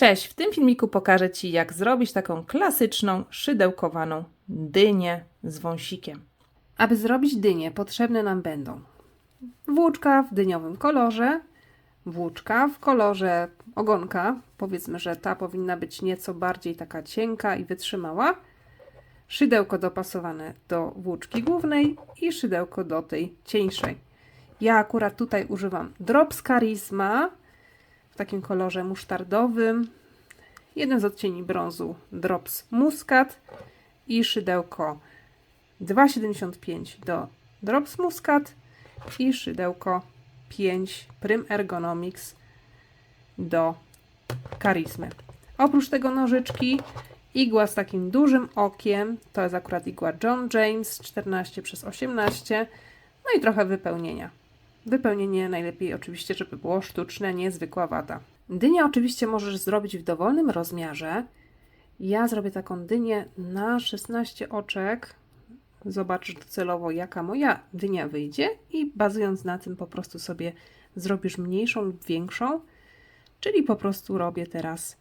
Cześć, w tym filmiku pokażę Ci, jak zrobić taką klasyczną, szydełkowaną dynię z wąsikiem. Aby zrobić dynię, potrzebne nam będą włóczka w dyniowym kolorze, włóczka w kolorze ogonka, powiedzmy, że ta powinna być nieco bardziej taka cienka i wytrzymała, szydełko dopasowane do włóczki głównej i szydełko do tej cieńszej. Ja akurat tutaj używam Drops Charisma w takim kolorze musztardowym, jeden z odcieni brązu Drops Muscat i szydełko 2,75 do Drops Muscat i szydełko 5 Prim Ergonomics do Charismy. Oprócz tego nożyczki, igła z takim dużym okiem, to jest akurat igła John James 14 przez 18, no i trochę wypełnienia. Wypełnienie najlepiej oczywiście, żeby było sztuczne, nie zwykła wata. Dynię oczywiście możesz zrobić w dowolnym rozmiarze. Ja zrobię taką dynię na 16 oczek. Zobaczysz docelowo, jaka moja dynia wyjdzie i bazując na tym po prostu sobie zrobisz mniejszą lub większą. Czyli po prostu robię teraz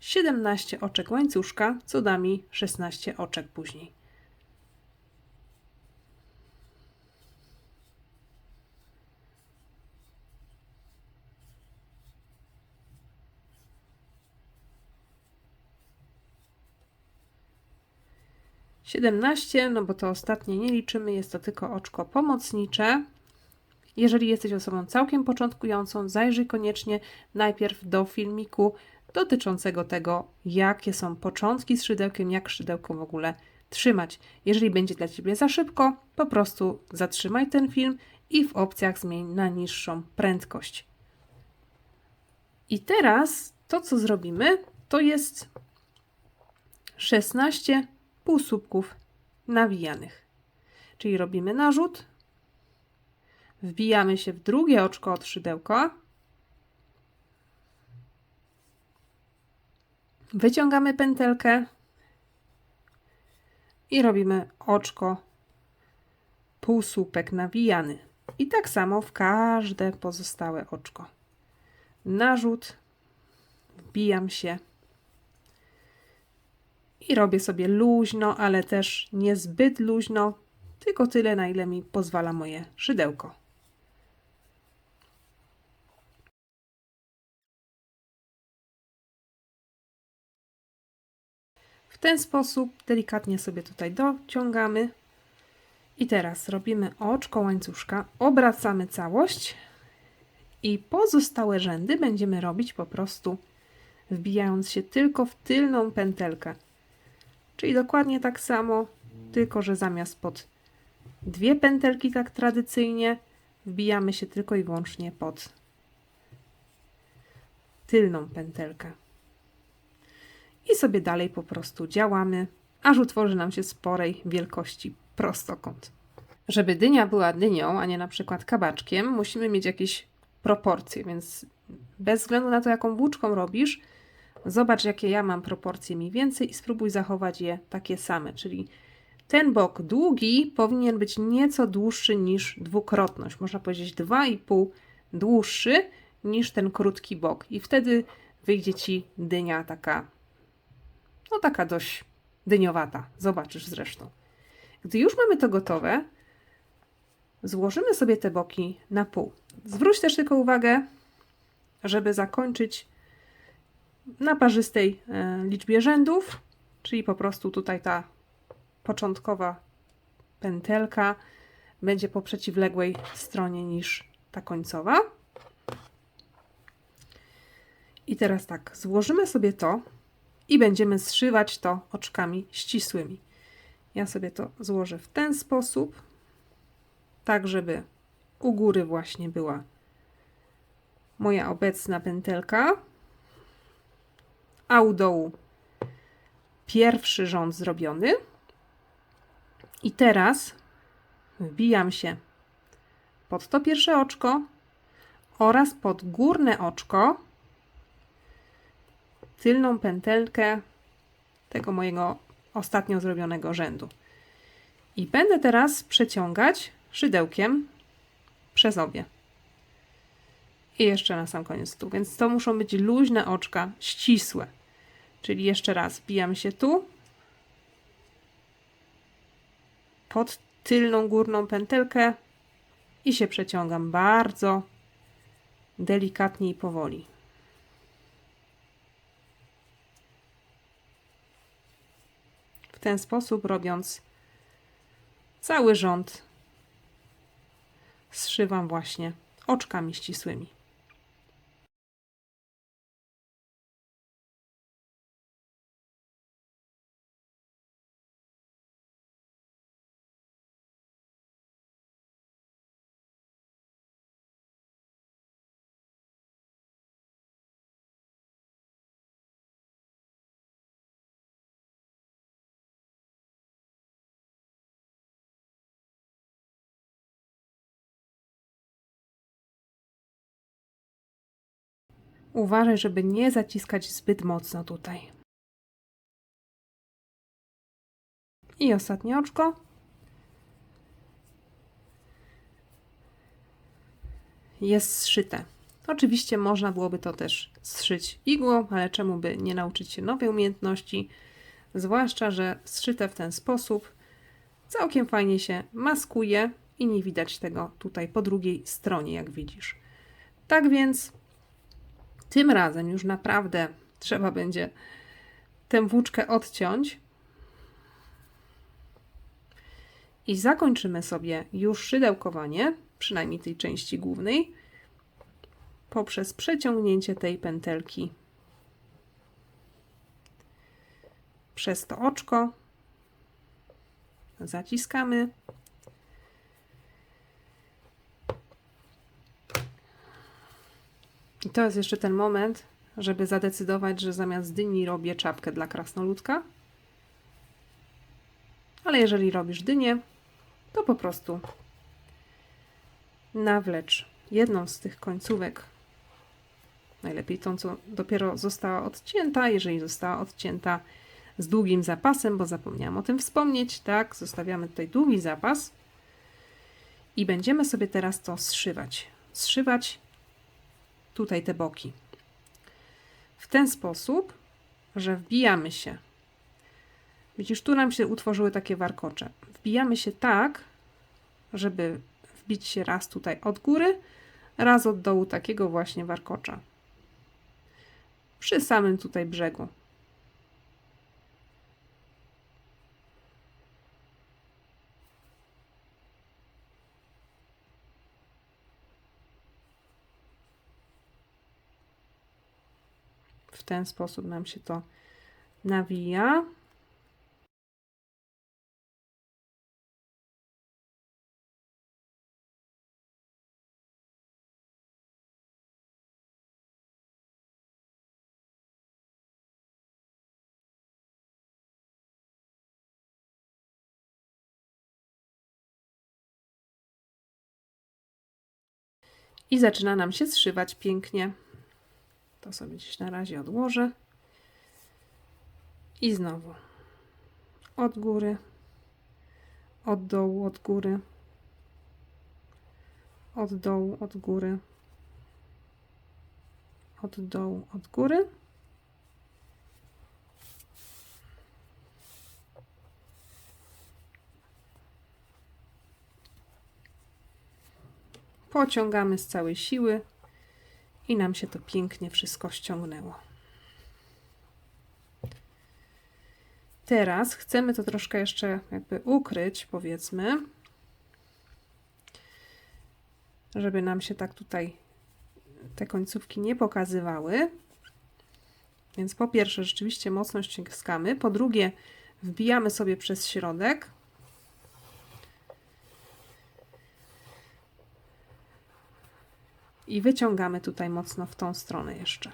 17 oczek łańcuszka, co da mi 16 oczek później. Siedemnaście, no bo to ostatnie nie liczymy, jest to tylko oczko pomocnicze. Jeżeli jesteś osobą całkiem początkującą, zajrzyj koniecznie najpierw do filmiku dotyczącego tego, jakie są początki z szydełkiem, jak szydełko w ogóle trzymać. Jeżeli będzie dla Ciebie za szybko, po prostu zatrzymaj ten film i w opcjach zmień na niższą prędkość. I teraz to, co zrobimy, to jest 16 półsłupków nawijanych. Czyli robimy narzut, wbijamy się w drugie oczko od szydełka, wyciągamy pętelkę i robimy oczko półsłupek nawijany. I tak samo w każde pozostałe oczko. Narzut, wbijam się i robię sobie luźno, ale też niezbyt luźno, tylko tyle, na ile mi pozwala moje szydełko. W ten sposób delikatnie sobie tutaj dociągamy. I teraz robimy oczko łańcuszka, obracamy całość i pozostałe rzędy będziemy robić po prostu wbijając się tylko w tylną pętelkę. Czyli dokładnie tak samo, tylko że zamiast pod dwie pętelki tak tradycyjnie, wbijamy się tylko i wyłącznie pod tylną pętelkę i sobie dalej po prostu działamy, aż utworzy nam się sporej wielkości prostokąt. Żeby dynia była dynią, a nie na przykład kabaczkiem, musimy mieć jakieś proporcje, więc bez względu na to, jaką włóczką robisz, zobacz, jakie ja mam proporcje mniej więcej i spróbuj zachować je takie same, czyli ten bok długi powinien być nieco dłuższy niż dwukrotność, można powiedzieć 2,5 dłuższy niż ten krótki bok i wtedy wyjdzie Ci dynia taka no taka dość dyniowata. Zobaczysz zresztą. Gdy już mamy to gotowe, złożymy sobie te boki na pół. Zwróć też tylko uwagę, żeby zakończyć na parzystej e, liczbie rzędów, czyli po prostu tutaj ta początkowa pętelka będzie po przeciwległej stronie niż ta końcowa. I teraz tak, złożymy sobie to i będziemy zszywać to oczkami ścisłymi. Ja sobie to złożę w ten sposób, tak żeby u góry właśnie była moja obecna pętelka, a u dołu pierwszy rząd zrobiony. I teraz wbijam się pod to pierwsze oczko oraz pod górne oczko tylną pętelkę tego mojego ostatnio zrobionego rzędu. I będę teraz przeciągać szydełkiem przez obie. I jeszcze na sam koniec tu. Więc to muszą być luźne oczka, ścisłe. Czyli jeszcze raz, wbijamy się tu. Pod tylną górną pętelkę i się przeciągam bardzo delikatnie i powoli. W ten sposób robiąc cały rząd zszywam właśnie oczkami ścisłymi. Uważaj, żeby nie zaciskać zbyt mocno tutaj. I ostatnie oczko. Jest zszyte. Oczywiście można byłoby to też zszyć igłą, ale czemu by nie nauczyć się nowej umiejętności? Zwłaszcza, że zszyte w ten sposób całkiem fajnie się maskuje i nie widać tego tutaj po drugiej stronie, jak widzisz. Tak więc tym razem już naprawdę trzeba będzie tę włóczkę odciąć. I zakończymy sobie już szydełkowanie, przynajmniej tej części głównej, poprzez przeciągnięcie tej pętelki przez to oczko. Zaciskamy. I to jest jeszcze ten moment, żeby zadecydować, że zamiast dyni robię czapkę dla krasnoludka. Ale jeżeli robisz dynię, to po prostu nawlecz jedną z tych końcówek. Najlepiej tą, co dopiero została odcięta. Jeżeli została odcięta z długim zapasem, bo zapomniałam o tym wspomnieć, tak, zostawiamy tutaj długi zapas i będziemy sobie teraz to zszywać. Zszywać tutaj te boki. W ten sposób, że wbijamy się. Widzisz, tu nam się utworzyły takie warkocze. Wbijamy się tak, żeby wbić się raz tutaj od góry, raz od dołu takiego właśnie warkocza. Przy samym tutaj brzegu. Ten sposób nam się to nawija. I zaczyna nam się zszywać pięknie. To sobie gdzieś na razie odłożę. I znowu. Od góry, od dołu, od góry, od dołu, od góry, od dołu, od góry. Pociągamy z całej siły i nam się to pięknie wszystko ściągnęło. Teraz chcemy to troszkę jeszcze jakby ukryć, powiedzmy, żeby nam się tak tutaj te końcówki nie pokazywały. Więc po pierwsze rzeczywiście mocno ściskamy, po drugie wbijamy sobie przez środek i wyciągamy tutaj mocno w tą stronę jeszcze.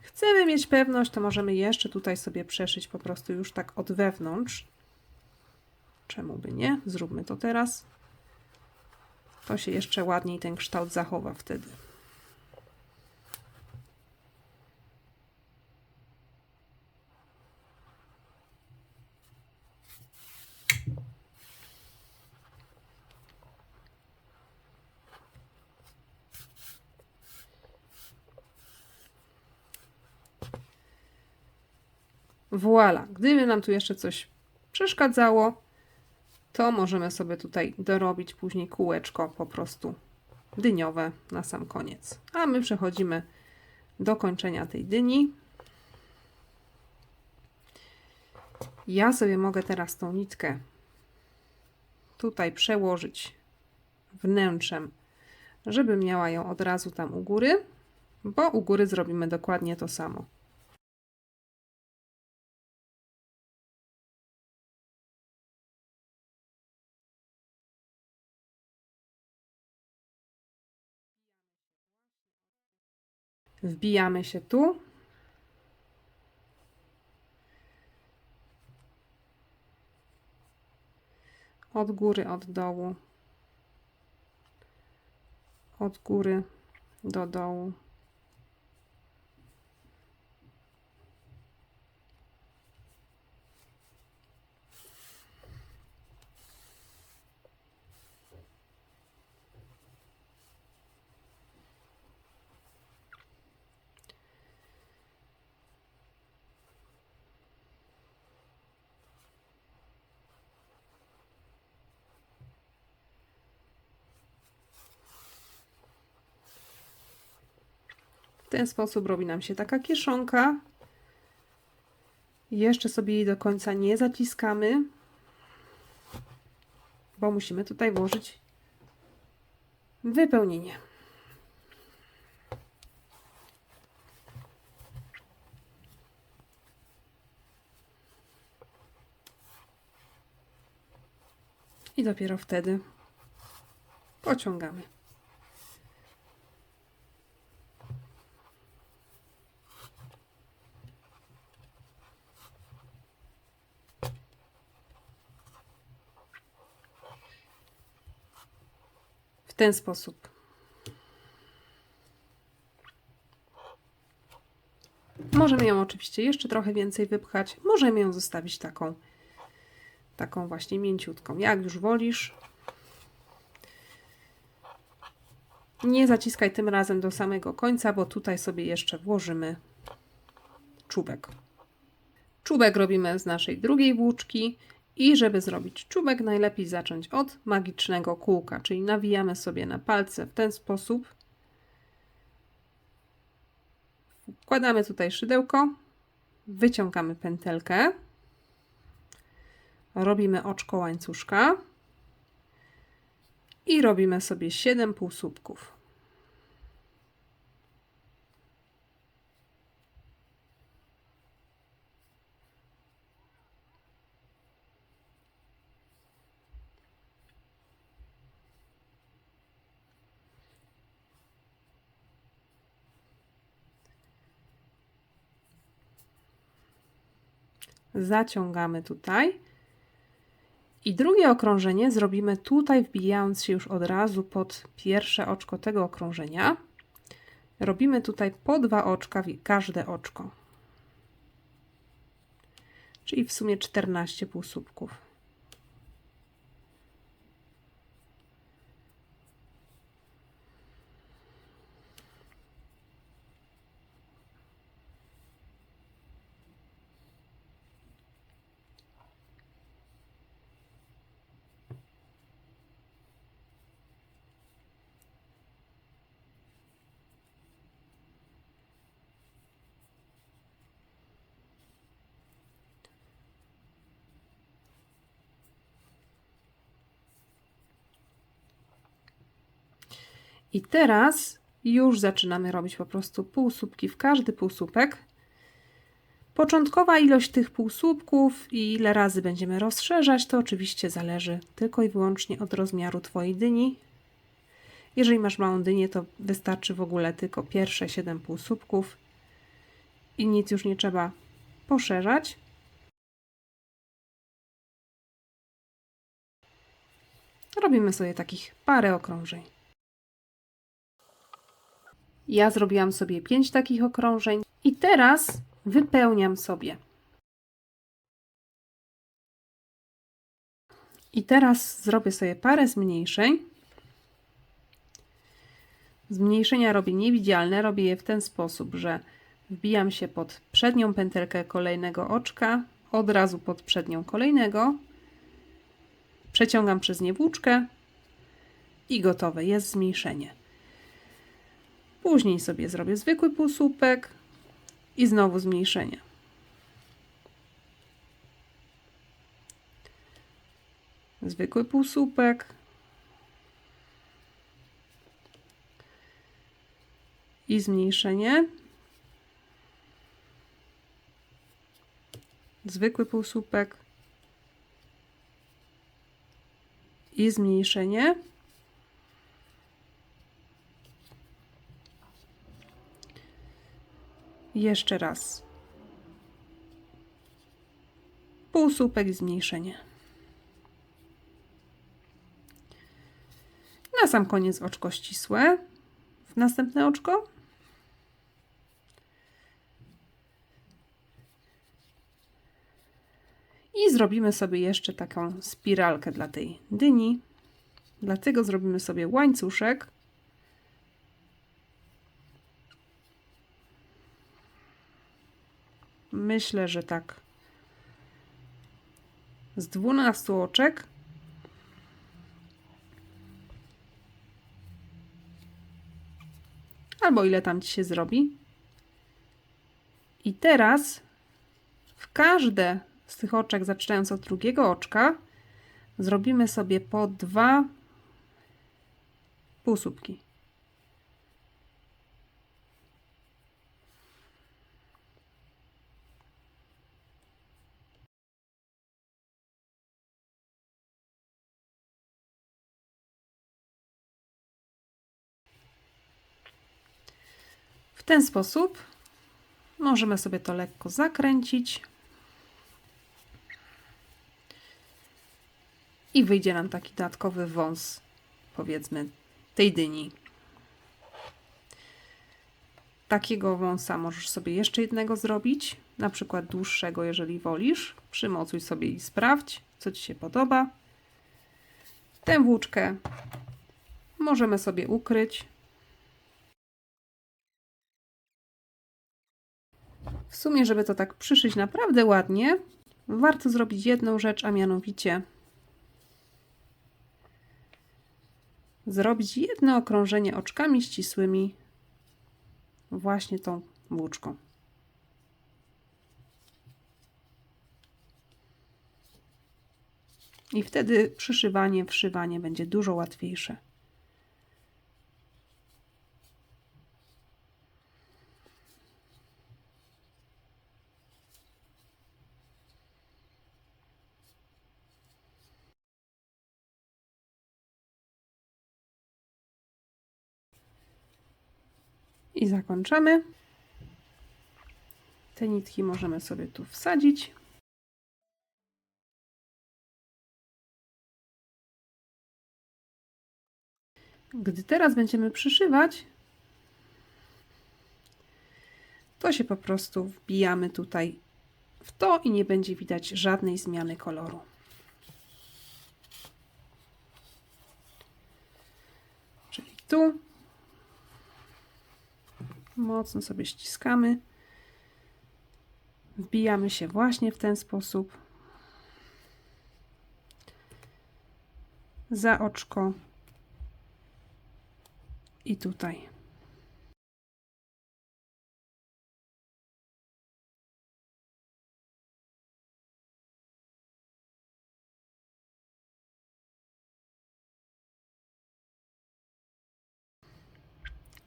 Chcemy mieć pewność, to możemy jeszcze tutaj sobie przeszyć po prostu już tak od wewnątrz. Czemu by nie? Zróbmy to teraz. To się jeszcze ładniej ten kształt zachowa wtedy. Voila. Gdyby nam tu jeszcze coś przeszkadzało, to możemy sobie tutaj dorobić później kółeczko po prostu dyniowe na sam koniec. A my przechodzimy do kończenia tej dyni. Ja sobie mogę teraz tą nitkę tutaj przełożyć wnętrzem, żeby miała ją od razu tam u góry, bo u góry zrobimy dokładnie to samo. Wbijamy się tu. Od góry, od dołu. Od góry do dołu. Ten sposób robi nam się taka kieszonka. Jeszcze sobie jej do końca nie zaciskamy, bo musimy tutaj włożyć wypełnienie. I dopiero wtedy pociągamy. Ten sposób. Możemy ją oczywiście jeszcze trochę więcej wypchać. Możemy ją zostawić taką, taką właśnie mięciutką, jak już wolisz. Nie zaciskaj tym razem do samego końca, bo tutaj sobie jeszcze włożymy czubek. Czubek robimy z naszej drugiej włóczki i żeby zrobić czubek, najlepiej zacząć od magicznego kółka, czyli nawijamy sobie na palce w ten sposób. Wkładamy tutaj szydełko, wyciągamy pętelkę, robimy oczko łańcuszka i robimy sobie 7 półsłupków. Zaciągamy tutaj. I drugie okrążenie zrobimy tutaj, wbijając się już od razu pod pierwsze oczko tego okrążenia. Robimy tutaj po dwa oczka, w każde oczko. Czyli w sumie 14 półsłupków. I teraz już zaczynamy robić po prostu półsłupki w każdy półsłupek. Początkowa ilość tych półsłupków i ile razy będziemy rozszerzać, to oczywiście zależy tylko i wyłącznie od rozmiaru Twojej dyni. Jeżeli masz małą dynię, to wystarczy w ogóle tylko pierwsze 7 półsłupków i nic już nie trzeba poszerzać. Robimy sobie takich parę okrążeń. Ja zrobiłam sobie 5 takich okrążeń i teraz wypełniam sobie. I teraz zrobię sobie parę zmniejszeń. Zmniejszenia robię niewidzialne, robię je w ten sposób, że Wbijam się pod przednią pętelkę kolejnego oczka, od razu pod przednią kolejnego. Przeciągam przez nie włóczkę i gotowe jest zmniejszenie. Później sobie zrobię zwykły półsłupek i znowu zmniejszenie. Zwykły półsłupek. I zmniejszenie. Zwykły półsłupek. I zmniejszenie. Jeszcze raz. Półsłupek zmniejszenie. Na sam koniec oczko ścisłe. W następne oczko. I zrobimy sobie jeszcze taką spiralkę dla tej dyni. Dlatego zrobimy sobie łańcuszek. Myślę, że tak z 12 oczek. Albo ile tam ci się zrobi. I teraz w każde z tych oczek, zaczynając od drugiego oczka, zrobimy sobie po dwa półsłupki. Ten sposób możemy sobie to lekko zakręcić. I wyjdzie nam taki dodatkowy wąs, powiedzmy, tej dyni. Takiego wąsa możesz sobie jeszcze jednego zrobić, na przykład dłuższego, jeżeli wolisz. Przymocuj sobie i sprawdź, co Ci się podoba. Tę włóczkę możemy sobie ukryć. W sumie, żeby to tak przyszyć naprawdę ładnie, warto zrobić jedną rzecz, a mianowicie zrobić jedno okrążenie oczkami ścisłymi właśnie tą włóczką. I wtedy przyszywanie, wszywanie będzie dużo łatwiejsze. I zakończamy. Te nitki możemy sobie tu wsadzić. Gdy teraz będziemy przyszywać, to się po prostu wbijamy tutaj w to i nie będzie widać żadnej zmiany koloru. Czyli tu mocno sobie ściskamy. Wbijamy się właśnie w ten sposób. Za oczko i tutaj.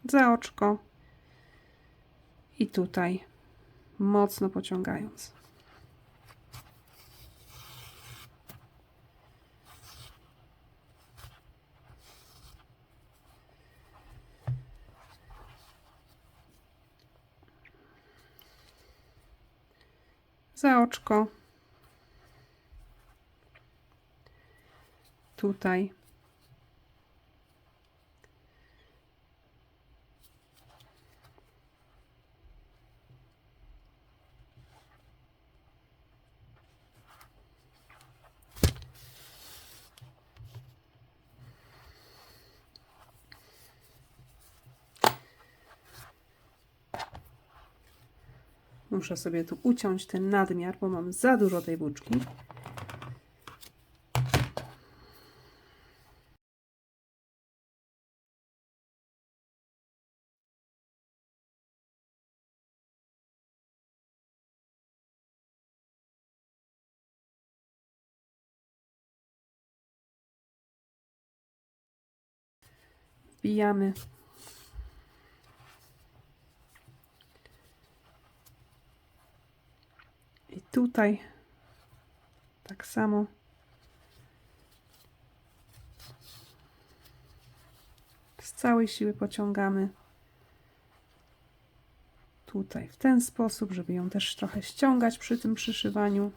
Za oczko i tutaj, mocno pociągając. Za oczko. Tutaj. Muszę sobie tu uciąć ten nadmiar, bo mam za dużo tej włóczki. Wbijamy. Tutaj tak samo. Z całej siły pociągamy. Tutaj w ten sposób, żeby ją też trochę ściągać przy tym przyszywaniu.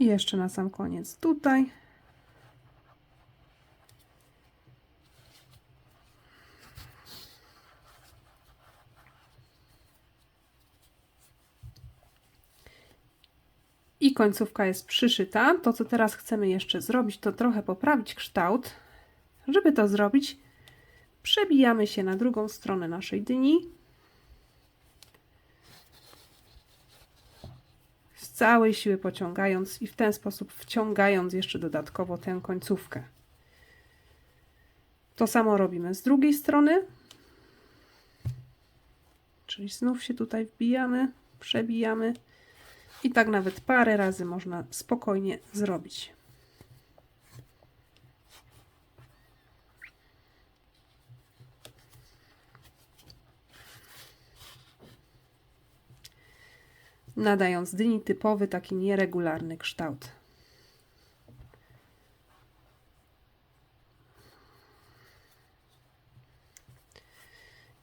I jeszcze na sam koniec tutaj. I końcówka jest przyszyta. To, co teraz chcemy jeszcze zrobić, to trochę poprawić kształt. Żeby to zrobić, przebijamy się na drugą stronę naszej dyni. Całej siły pociągając i w ten sposób wciągając jeszcze dodatkowo tę końcówkę. To samo robimy z drugiej strony. Czyli znów się tutaj wbijamy, przebijamy i tak nawet parę razy można spokojnie zrobić. Nadając dyni typowy, taki nieregularny kształt.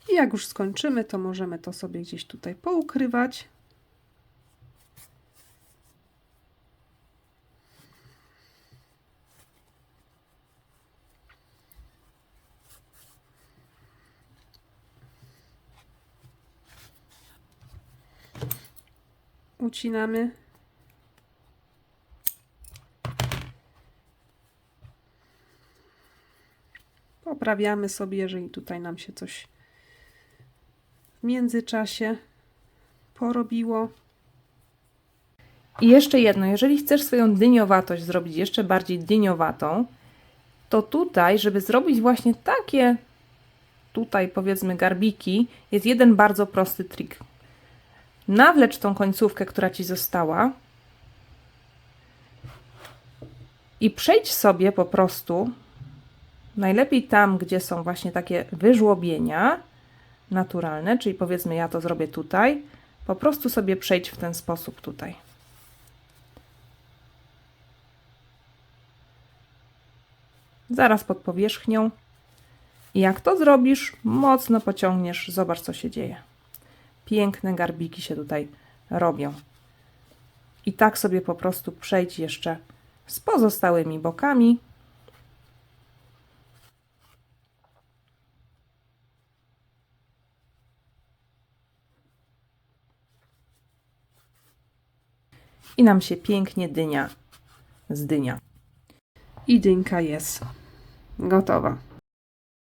I jak już skończymy, to możemy to sobie gdzieś tutaj poukrywać. Ucinamy. Poprawiamy sobie, jeżeli tutaj nam się coś w międzyczasie porobiło. I jeszcze jedno, jeżeli chcesz swoją dyniowatość zrobić jeszcze bardziej dyniowatą, to tutaj, żeby zrobić właśnie takie, tutaj powiedzmy garbiki, jest jeden bardzo prosty trik. Nawlecz tą końcówkę, która ci została i przejdź sobie po prostu, najlepiej tam, gdzie są właśnie takie wyżłobienia naturalne, czyli powiedzmy ja to zrobię tutaj, po prostu sobie przejdź w ten sposób tutaj. Zaraz pod powierzchnią. I jak to zrobisz, mocno pociągniesz, zobacz co się dzieje piękne garbiki się tutaj robią. I tak sobie po prostu przejdź jeszcze z pozostałymi bokami. I nam się pięknie dynia zdynia. I dynka jest gotowa.